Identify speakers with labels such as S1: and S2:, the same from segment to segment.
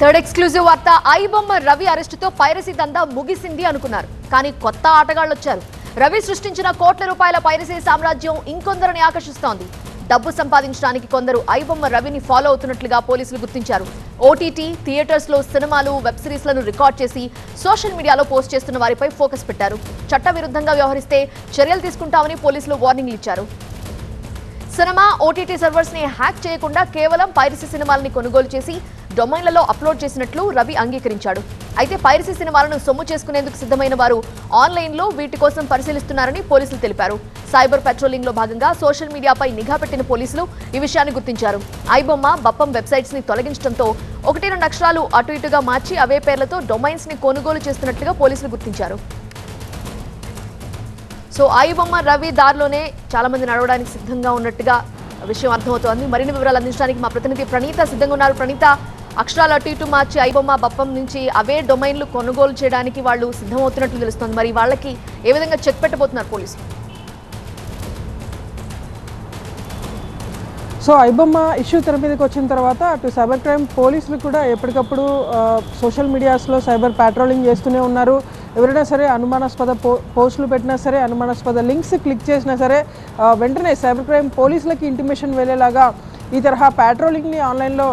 S1: Third exclusive వార్త iBomma Ravi అరెస్టుతో piracy దందా ముగిసింది అనుకున్నారు. కానీ కొత్త ఆటగాళ్ళు వచ్చారు. రవి సృష్టించిన కోట్ల రూపాయల పైరసీ సామ్రాజ్యం ఇంకొందరిని ఆకర్షిస్తోంది. డబ్బు సంపాదించడానికి కొందరు ఐబొమ్మ రవిని ఫాలో అవుతున్నట్లుగా పోలీసులు గుర్తించారు. ఓటీటీ థియేటర్స్లో సినిమాలు వెబ్ సిరీస్లను రికార్డ్ చేసి సోషల్ మీడియాలో పోస్ట్ చేస్తున్న వారిపై ఫోకస్ పెట్టారు. చట్టవిరుద్ధంగా వ్యవహరిస్తే చర్యలు తీసుకుంటామని పోలీసులు వార్నింగ్లు ఇచ్చారు. సినిమా ఓటీటీ సర్వర్స్ని హ్యాక్ చేయకుండా కేవలం పైరసీ సినిమాలని కొనుగోలు చేసి డొమైన్లలో అప్లోడ్ చేసినట్లు రవి అంగీకరించాడు. అయితే పైరసీ సినిమాలను సొమ్ము చేసుకునేందుకు సిద్ధమైన వారు ఆన్లైన్లో వీటి కోసం పరిశీలిస్తున్నారని పోలీసులు తెలిపారు. సైబర్ పెట్రోలింగ్లో భాగంగా సోషల్ మీడియాపై నిఘా పెట్టిన పోలీసులు ఈ విషయాన్ని గుర్తించారు. ఐబొమ్మ బప్పం వెబ్సైట్స్ని తొలగించడంతో ఒకటి రెండు అక్షరాలు అటు ఇటుగా మార్చి అవే పేర్లతో డొమైన్స్ని కొనుగోలు చేస్తున్నట్లుగా పోలీసులు గుర్తించారు. సో ఐబొమ్మ రవి దారిలోనే చాలా మంది నడవడానికి సిద్ధంగా ఉన్నట్టుగా విషయం అర్థమవుతోంది. మరిన్ని వివరాలు అందించడానికి మా ప్రతినిధి ప్రణీత సిద్ధంగా ఉన్నారు. ప్రణీత అక్షరాలు అటు ఇటు మార్చి ఐబొమ్మ బప్పం నుంచి అవే డొమైన్లు కొనుగోలు చేయడానికి వాళ్ళు సిద్ధమవుతున్నట్లు తెలుస్తోంది. మరి వాళ్ళకి ఏ విధంగా చెక్ పెట్టబోతున్నారు పోలీసులు?
S2: సో ఐబొమ్మ ఇష్యూ తెర మీదకి వచ్చిన తర్వాత అటు సైబర్ క్రైమ్ పోలీసులు కూడా ఎప్పటికప్పుడు సోషల్ మీడియాస్లో సైబర్ ప్యాట్రోలింగ్ చేస్తూనే ఉన్నారు. ఎవరైనా సరే అనుమానాస్పద పో పోస్టులు పెట్టినా సరే అనుమానాస్పద లింక్స్ క్లిక్ చేసినా సరే వెంటనే సైబర్ క్రైమ్ పోలీసులకి ఇంటిమేషన్ వెళ్ళేలాగా ఈ తరహా ప్యాట్రోలింగ్ని ఆన్లైన్లో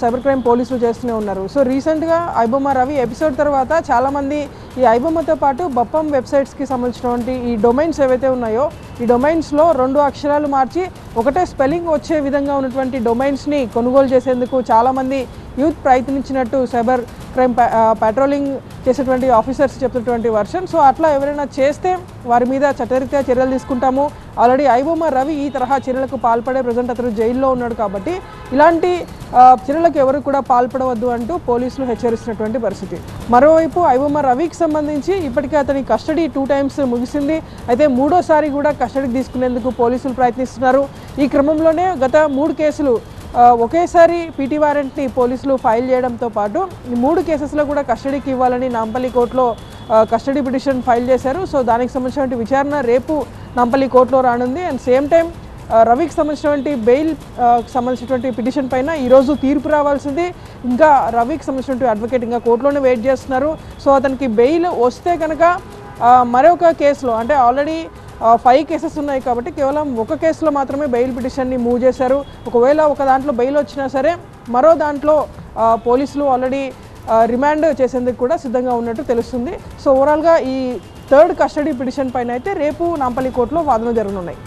S2: సైబర్ క్రైమ్ పోలీసులు చేస్తూనే ఉన్నారు. సో రీసెంట్గా ఐబొమ్మ రవి ఎపిసోడ్ తర్వాత చాలామంది ఈ ఐబొమ్మతో పాటు బప్పం వెబ్సైట్స్కి సంబంధించినటువంటి ఈ డొమైన్స్ ఏవైతే ఉన్నాయో ఈ డొమైన్స్లో రెండు అక్షరాలు మార్చి ఒకటే స్పెల్లింగ్ వచ్చే విధంగా ఉన్నటువంటి డొమైన్స్ని కొనుగోలు చేసేందుకు చాలామంది యూత్ ప్రయత్నించినట్టు సైబర్ క్రైమ్ పెట్రోలింగ్ uh, చేసేటువంటి ఆఫీసర్స్ చెప్తున్నటువంటి వర్షన్ సో అట్లా ఎవరైనా చేస్తే వారి మీద చట్టరీత్యా చర్యలు తీసుకుంటాము. ఆల్రెడీ ఐబొమ్మ రవి ఈ తరహా చర్యలకు పాల్పడే ప్రజెంట్ అతను జైల్లో ఉన్నాడు కాబట్టి ఇలాంటి uh, చర్యలకు ఎవరు కూడా పాల్పడవద్దు అంటూ పోలీసులు హెచ్చరిస్తున్నటువంటి పరిస్థితి. మరోవైపు ఐబొమ్మ రవికి సంబంధించి ఇప్పటికే అతని కస్టడీ టూ టైమ్స్ ముగిసింది. అయితే మూడోసారి కూడా కస్టడీకి తీసుకునేందుకు పోలీసులు ప్రయత్నిస్తున్నారు. ఈ క్రమంలోనే గత మూడు కేసులు ఒకేసారి పీటీ వారెంట్ని పోలీసులు ఫైల్ చేయడంతో పాటు ఈ మూడు కేసెస్లో కూడా కస్టడీకి ఇవ్వాలని నాంపల్లి కోర్టులో కస్టడీ పిటిషన్ ఫైల్ చేశారు. సో దానికి సంబంధించినటువంటి విచారణ రేపు నాంపల్లి కోర్టులో రానుంది. అండ్ సేమ్ టైం రవికి సంబంధించినటువంటి బెయిల్ సంబంధించినటువంటి పిటిషన్ పైన ఈరోజు తీర్పు రావాల్సింది. ఇంకా రవికి సంబంధించినటువంటి అడ్వకేట్ ఇంకా కోర్టులోనే వెయిట్ చేస్తున్నారు. సో అతనికి బెయిల్ వస్తే కనుక మరొక కేసులో అంటే ఆల్రెడీ ఫైవ్ కేసెస్ ఉన్నాయి కాబట్టి కేవలం ఒక కేసులో మాత్రమే బెయిల్ పిటిషన్ని మూవ్ చేశారు. ఒకవేళ ఒక దాంట్లో బెయిల్ వచ్చినా సరే మరో దాంట్లో పోలీసులు ఆల్రెడీ రిమాండ్ చేసేందుకు కూడా సిద్ధంగా ఉన్నట్టు తెలుస్తుంది. సో ఓవరాల్గా ఈ థర్డ్ కస్టడీ పిటిషన్ పైన అయితే రేపు నాంపల్లి కోర్టులో వాదన జరగనున్నాయి.